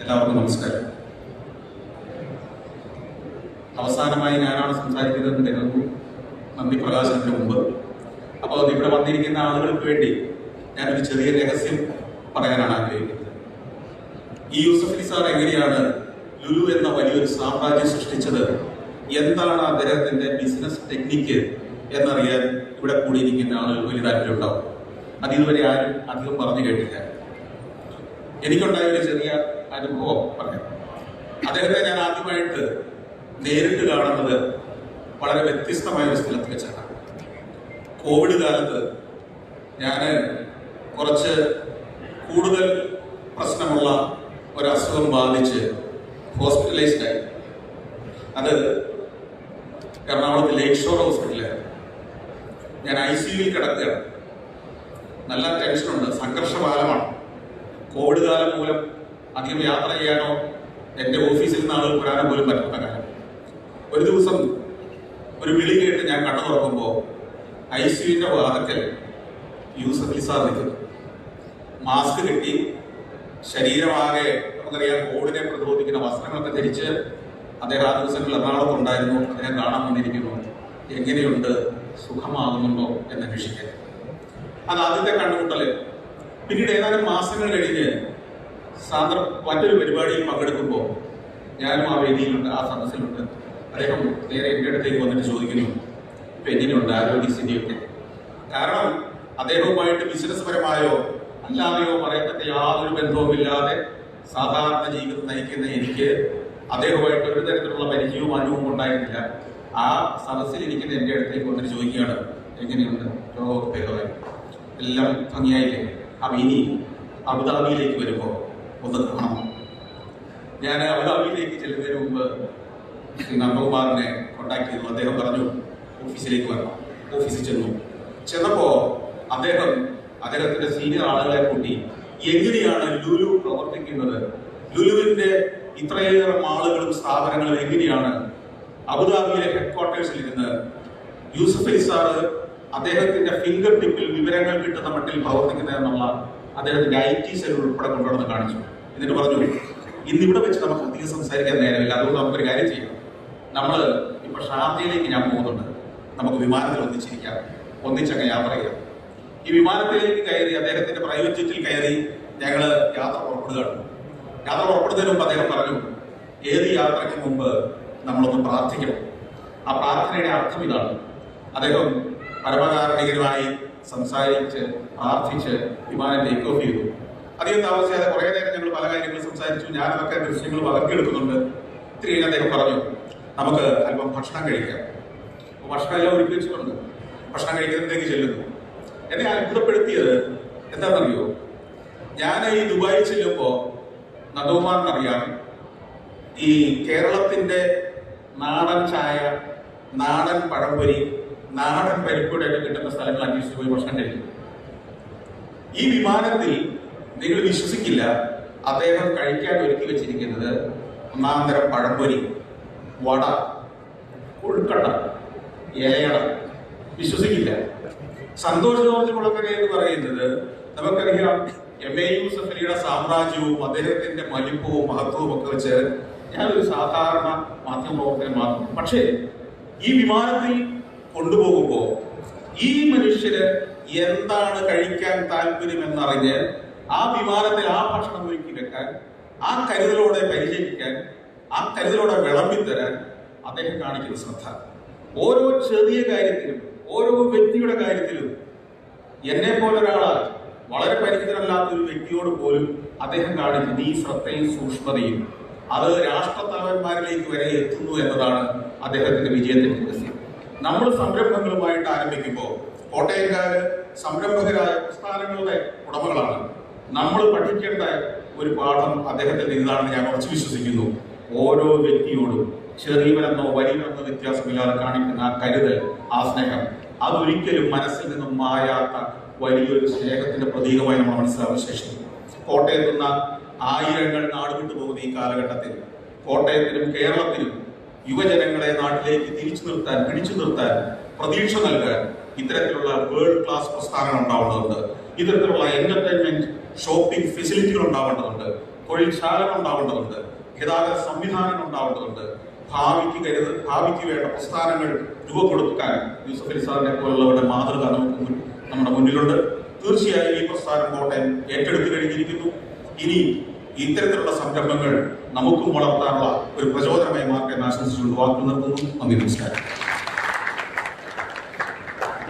എല്ലാവർക്കും നമസ്കാരം. അവസാനമായി ഞാനാണ് സംസാരിക്കുന്നതെന്ന് കരുതുന്നു നന്ദി പ്രകാശനത്തിന് മുമ്പ്. അപ്പോൾ ഇവിടെ വന്നിരിക്കുന്ന ആളുകൾക്ക് വേണ്ടി ഞാനൊരു ചെറിയ രഹസ്യം പറയാനാണ് ആഗ്രഹിക്കുന്നത്. ഈ യൂസഫ് അലി സാർ എങ്ങനെയാണ് ലുലു എന്ന വലിയൊരു സാമ്രാജ്യം സൃഷ്ടിച്ചത്? എന്താണ് അദ്ദേഹത്തിന്റെ ബിസിനസ് ടെക്നിക്ക് എന്നറിയാൻ ഇവിടെ കൂടിയിരിക്കുന്ന ആളുകൾ വലിയ താല്പര്യമുണ്ടാവും അത് ഇതുവരെ ആരും അധികം പറഞ്ഞു കേട്ടില്ല. എനിക്കുണ്ടായ ഒരു ചെറിയ അനുഭവം പറയാം. അദ്ദേഹത്തെ ഞാൻ ആദ്യമായിട്ട് നേരിട്ട് കാണുന്നത് വളരെ വ്യത്യസ്തമായ ഒരു സ്ഥലത്ത് വെച്ചാണ്. കോവിഡ് കാലത്ത് ഞാൻ കുറച്ച് കൂടുതൽ പ്രശ്നമുള്ള ഒരു അസുഖം ബാധിച്ച് ഹോസ്പിറ്റലൈസ്ഡ് ആയി. അത് എറണാകുളത്ത് ലേക്ക് ഷോർ ഹോസ്പിറ്റലിലാണ് ഞാൻ ഐ സി യുവിൽ കിടക്കുകയാണ്. നല്ല ടെൻഷനുണ്ട് സംഘർഷകാലമാണ് കോവിഡ് കാലം മൂലം അധികം യാത്ര ചെയ്യാനോ എന്റെ ഓഫീസിൽ നിന്ന് ആളുകൾ വരാനോ പോലും പറ്റുന്ന കാലം. ഒരു ദിവസം ഒരു വിളി കേട്ട് ഞാൻ കണ്ണു തുറക്കുമ്പോൾ ഐ സി യുവിന്റെ വാതക്കൽ യൂസഫ് സാർ നിൽക്കുന്നു മാസ്ക് കെട്ടി. ശരീരമാകെ നമുക്കറിയാം കോവിഡിനെ പ്രതിരോധിക്കുന്ന വസ്ത്രങ്ങളൊക്കെ ധരിച്ച് അദ്ദേഹം ആ ദിവസങ്ങളിൽ എറണാകുളത്ത് ഉണ്ടായിരുന്നു. അദ്ദേഹം കാണാൻ വന്നിരിക്കുന്നു. എങ്ങനെയുണ്ട്? സുഖമാകുന്നുണ്ടോ എന്ന് അന്വേഷിക്കാൻ അത് ആദ്യത്തെ കണ്ടുമുട്ടൽ. പിന്നീട് ഏതാനും മാസങ്ങൾ കഴിഞ്ഞ് സാന്ദ്ര മറ്റൊരു പരിപാടിയിൽ പങ്കെടുക്കുമ്പോൾ ഞാനും ആ വേദിയിലുണ്ട് ആ സദസ്സിലുണ്ട്. അദ്ദേഹം നേരെ എന്റെ അടുത്തേക്ക് വന്നിട്ട് ചോദിക്കുന്നു ഇപ്പൊ എങ്ങനെയുണ്ട് ആരോഗ്യസ്ഥിതിയൊക്കെ കാരണം അദ്ദേഹവുമായിട്ട് ബിസിനസ് പരമായോ അല്ലാതെയോ പറയത്തക്ക യാതൊരു ബന്ധവുമില്ലാതെ സാധാരണ ജീവിതം നയിക്കുന്ന എനിക്ക് അദ്ദേഹവുമായിട്ട് ഒരു തരത്തിലുള്ള പരിചയവും അനുവും ഉണ്ടായിരുന്നില്ല. ആ സദസ്സിൽ ഇരിക്കുന്ന എന്റെ അടുത്തേക്ക് വന്നിട്ട് ചോദിക്കുകയാണ് എങ്ങനെയുണ്ട്? ലോകമൊക്കെ ഭേദമായി എല്ലാം ഭംഗിയായില്ലേ? അപ്പൊ ഇനി അബുദാബിയിലേക്ക് വരുമ്പോൾ ഒന്ന് കാണണം. ഞാൻ അബുദാബിയിലേക്ക് ചെല്ലുന്നതിന് മുമ്പ് ശ്രീ നന്ദകുമാറിനെ കോണ്ടാക്ട് ചെയ്തു. അദ്ദേഹം പറഞ്ഞു ഓഫീസിലേക്ക് വരണം. ഓഫീസിൽ ചെന്നു. ചെന്നപ്പോ അദ്ദേഹം അദ്ദേഹത്തിന്റെ സീനിയർ ആളുകളെ കൂട്ടി എങ്ങനെയാണ് ലുലു പ്രവർത്തിക്കുന്നത്? ലുലുവിന്റെ ഇത്രയേറെ ആളുകളും സ്ഥാപനങ്ങളും എങ്ങനെയാണ് അബുദാബിയിലെ ഹെഡ് ക്വാർട്ടേഴ്സിൽ ഇരുന്ന് യൂസഫ് അലി സാറ് അദ്ദേഹത്തിന്റെ ഫിംഗർ ടിപ്പിൽ വിവരങ്ങൾ കിട്ടുന്ന മട്ടിൽ പ്രവർത്തിക്കുന്ന എന്നുള്ള അദ്ദേഹത്തിന്റെ ഐ ടി സെൽ ഉൾപ്പെടെ കൊണ്ടുവന്ന് കാണിച്ചു. എന്നിട്ട് പറഞ്ഞു ഇന്നിവിടെ വെച്ച് നമുക്ക് അധികം സംസാരിക്കാൻ നേരമില്ല. അതുകൊണ്ട് നമുക്കൊരു കാര്യം ചെയ്യാം. നമ്മൾ ഇപ്പൊ ഷാർജയിലേക്ക് ഞാൻ പോകുന്നുണ്ട്. നമുക്ക് വിമാനത്തിൽ ഒന്നിച്ചിരിക്കാം. ഒന്നിച്ചങ്ങ് യാത്ര ചെയ്യാം. ഈ വിമാനത്തിലേക്ക് കയറി അദ്ദേഹത്തിന്റെ പ്രൈവറ്റ് ജെറ്റിൽ കയറി ഞങ്ങൾ യാത്ര പുറപ്പെടുകയാണ്. യാത്ര പുറപ്പെടുന്നതിന് മുമ്പ് അദ്ദേഹം പറഞ്ഞു ഏത് യാത്രയ്ക്ക് മുമ്പ് നമ്മളൊന്ന് പ്രാർത്ഥിക്കണം. ആ പ്രാർത്ഥനയുടെ അർത്ഥം ഇതാണ്. അദ്ദേഹം പരമകാരണികരുമായി സംസാരിച്ച് പ്രാർത്ഥിച്ച് വിമാനം ടേക്ക് ഓഫ് ചെയ്തു. അധികം താമസിയാതെ കുറെ നേരം ഞങ്ങൾ പല കാര്യങ്ങളും സംസാരിച്ചു. ഞാൻ ദൃശ്യങ്ങൾ വളർത്തിയെടുക്കുന്നുണ്ട് ഇത്തിരി കഴിഞ്ഞ് അദ്ദേഹം പറഞ്ഞു നമുക്ക് അല്പം ഭക്ഷണം കഴിക്കാം. അപ്പൊ ഭക്ഷണം എല്ലാം ഒരുക്കി ഭക്ഷണം കഴിക്കുന്നതിലേക്ക് ചെല്ലുന്നു. എന്നെ അത്ഭുതപ്പെടുത്തിയത് എന്താണെന്നറിയോ? ഞാൻ ഈ ദുബായിൽ ചെല്ലുമ്പോ നന്ദകുമാറിനറിയാം ഈ കേരളത്തിന്റെ നാടൻ ചായ നാടൻ പഴംപൊരി നാടൻ പരിപ്പൊടിയൊക്കെ കിട്ടുന്ന സ്ഥലങ്ങൾ അന്വേഷിച്ച് പോയി ഭക്ഷണം കഴിക്കും. ഈ വിമാനത്തിൽ നിങ്ങൾ വിശ്വസിക്കില്ല അദ്ദേഹം കഴിക്കാൻ ഒരുക്കി വെച്ചിരിക്കുന്നത് ഒന്നാം തരം പഴംപൊരി വട കൊഴുക്കട്ട ഇലയട. വിശ്വസിക്കില്ല. സന്തോഷ് ജോർജ് കുളക്കര എന്ന് പറയുന്നത് നമുക്കറിയാം എം എ യു സഫലിയുടെ സാമ്രാജ്യവും അദ്ദേഹത്തിന്റെ മലിപ്പവും മഹത്വവും ഒക്കെ വെച്ച് ഞാനൊരു സാധാരണ മാധ്യമപ്രവർത്തകൻ മാത്രം. പക്ഷേ ഈ വിമാനത്തിൽ കൊണ്ടുപോകുമ്പോ ഈ മനുഷ്യര് എന്താണ് കഴിക്കാൻ താല്പര്യമെന്നറിഞ്ഞ് ആ വിമാനത്തിൽ ആ ഭക്ഷണം ഒരുക്കി വെക്കാൻ ആ കരുതലോടെ പരിചരിക്കാൻ ആ കരുതലോടെ വിളമ്പിത്തരാൻ അദ്ദേഹം കാണിക്കുന്ന ശ്രദ്ധ. ഓരോ ചെറിയ കാര്യത്തിലും ഓരോ വ്യക്തിയുടെ കാര്യത്തിലും എന്നെ പോലെ ഒരാളാൽ വളരെ പരിചിതരല്ലാത്ത ഒരു വ്യക്തിയോട് പോലും അദ്ദേഹം കാണിക്കുന്ന ഈ ശ്രദ്ധയും സൂക്ഷ്മതയും അത് രാഷ്ട്രത്തലവന്മാരിലേക്ക് വരെ എത്തുന്നു എന്നതാണ് അദ്ദേഹത്തിന്റെ വിജയത്തിന്റെ രഹസ്യം. നമ്മൾ സംരംഭങ്ങളുമായിട്ട് ആരംഭിക്കുമ്പോൾ കോട്ടയംകാര് സംരംഭകരായ പ്രസ്ഥാനങ്ങളുടെ ഉടമകളാണ്. നമ്മൾ പഠിക്കേണ്ട ഒരു പാഠം അദ്ദേഹത്തിന്റെ ഇതാണെന്ന് ഞാൻ ഉറച്ചു വിശ്വസിക്കുന്നു. ഓരോ വ്യക്തിയോടും ചെറിയവനെന്നോ വലിയവനെന്നോ വ്യത്യാസമില്ലാതെ കാണിക്കുന്ന ആ കരുതൽ ആ സ്നേഹം അതൊരിക്കലും മനസ്സിൽ നിന്നും മായാത്ത വലിയൊരു സ്നേഹത്തിന്റെ പ്രതീകമായി നമ്മൾ മനസ്സിലാവുന്ന ശേഷം കോട്ടയത്ത് നിന്ന് ആയിരങ്ങൾ നാടുവിട്ടു പോകുന്ന ഈ കാലഘട്ടത്തിൽ കോട്ടയത്തിനും കേരളത്തിലും യുവജനങ്ങളെ നാട്ടിലേക്ക് തിരിച്ചു നിർത്താൻ പിടിച്ചു നിർത്താൻ പ്രതീക്ഷ നൽകാൻ ഇത്തരത്തിലുള്ള വേൾഡ് ക്ലാസ് പ്രസ്ഥാനങ്ങൾ ഉണ്ടാവേണ്ടതുണ്ട്. ഇത്തരത്തിലുള്ള എന്റർടൈൻമെന്റ് ഷോപ്പിംഗ് ഫെസിലിറ്റികൾ ഉണ്ടാവേണ്ടതുണ്ട്. തൊഴിൽശാലകൾ ഉണ്ടാവേണ്ടതുണ്ട്. ഗതാഗത സംവിധാനങ്ങൾ ഉണ്ടാവേണ്ടതുണ്ട്. ഭാവിക്ക് കരുത് ഭാവിക്ക് വേണ്ട പ്രസ്ഥാനങ്ങൾ രൂപപ്പെടുത്താൻ യൂസഫ് അലി സാറിനെ പോലുള്ളവരുടെ മാതൃക നമുക്ക് നമ്മുടെ മുന്നിലുണ്ട്. തീർച്ചയായും ഈ പ്രസ്ഥാനം കോട്ടയം ഏറ്റെടുത്തു കഴിഞ്ഞിരിക്കുന്നു. ഇനി ഇത്തരത്തിലുള്ള സംരംഭങ്ങൾ നമുക്കും വളർത്താനുള്ള ഒരു പ്രചോദനമായി മാറട്ടെ എന്ന് ആശംസിച്ചുകൊണ്ട് വാക്കു നിർത്തുന്നു നന്ദി നമസ്കാരം.